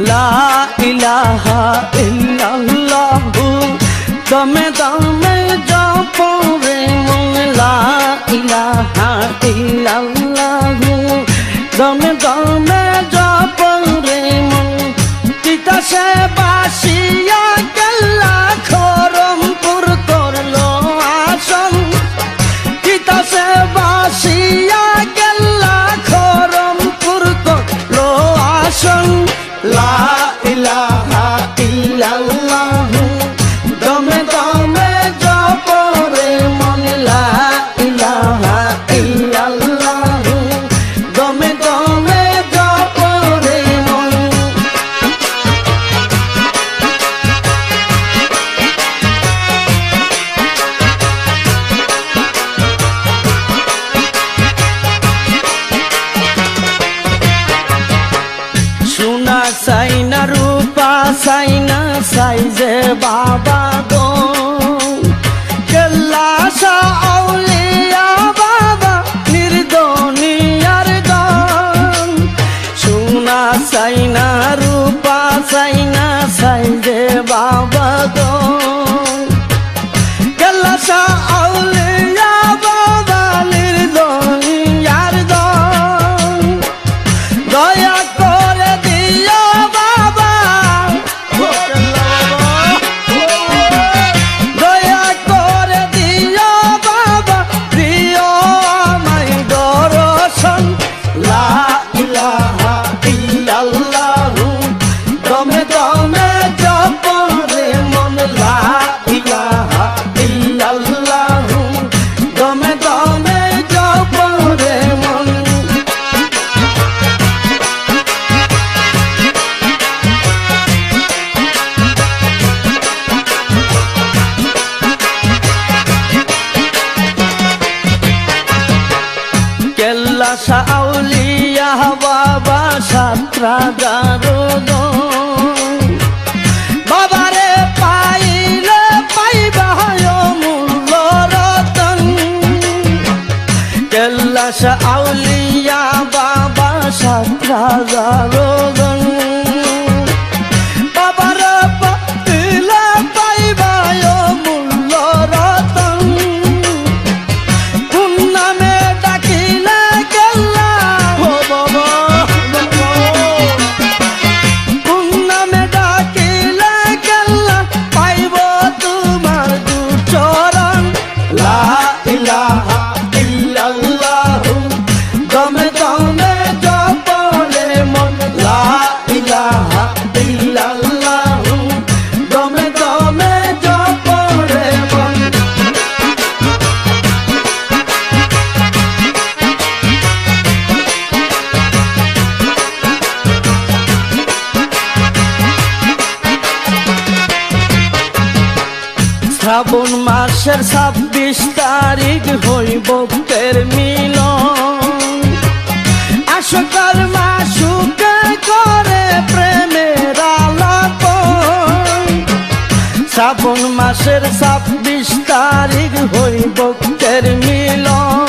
লা ইলাহা ইল্লাল্লাহ। দমে দমে জপ রে মন লা ইলাহা ইল্লাল্লাহ। দমে দমে জপ বাবা গো শাউলিয়া বাবা সাত্রাগারো শ্রাবণ মাসের ছাব্বিশ তারিখ হই ভক্তের মিল আসকাল মাসুকে করে প্রেমের আলাপ শ্রাবণ মাসের ছাব্বিশ তারিখ হই ভক্তের মিলন।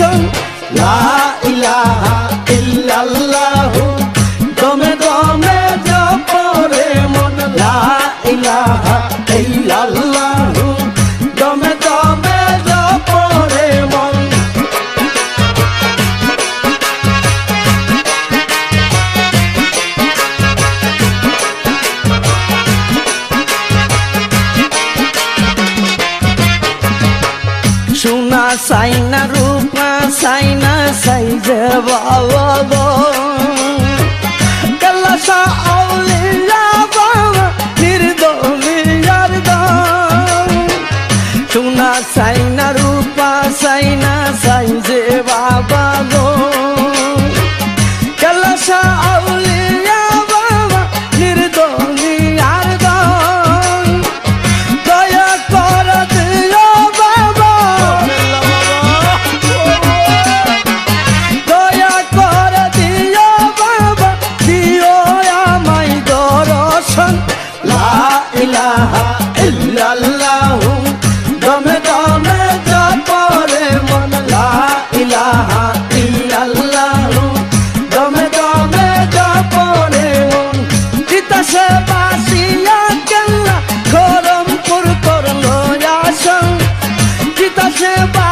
বলছো লা ইলাহা ইল্লাল্লাহ দমে দমে জপ রে মন লা ইলাহা ইল্লাল্লাহ দমে সাইনা রূপ সাইনা সাইজ বাবা ইলাহা ইল্লাল্লাহ। দমে দমে জপনে মন। জিতাসে বাসিয়া কেল্লা। খরমপুর করল আসন জিতাসে বা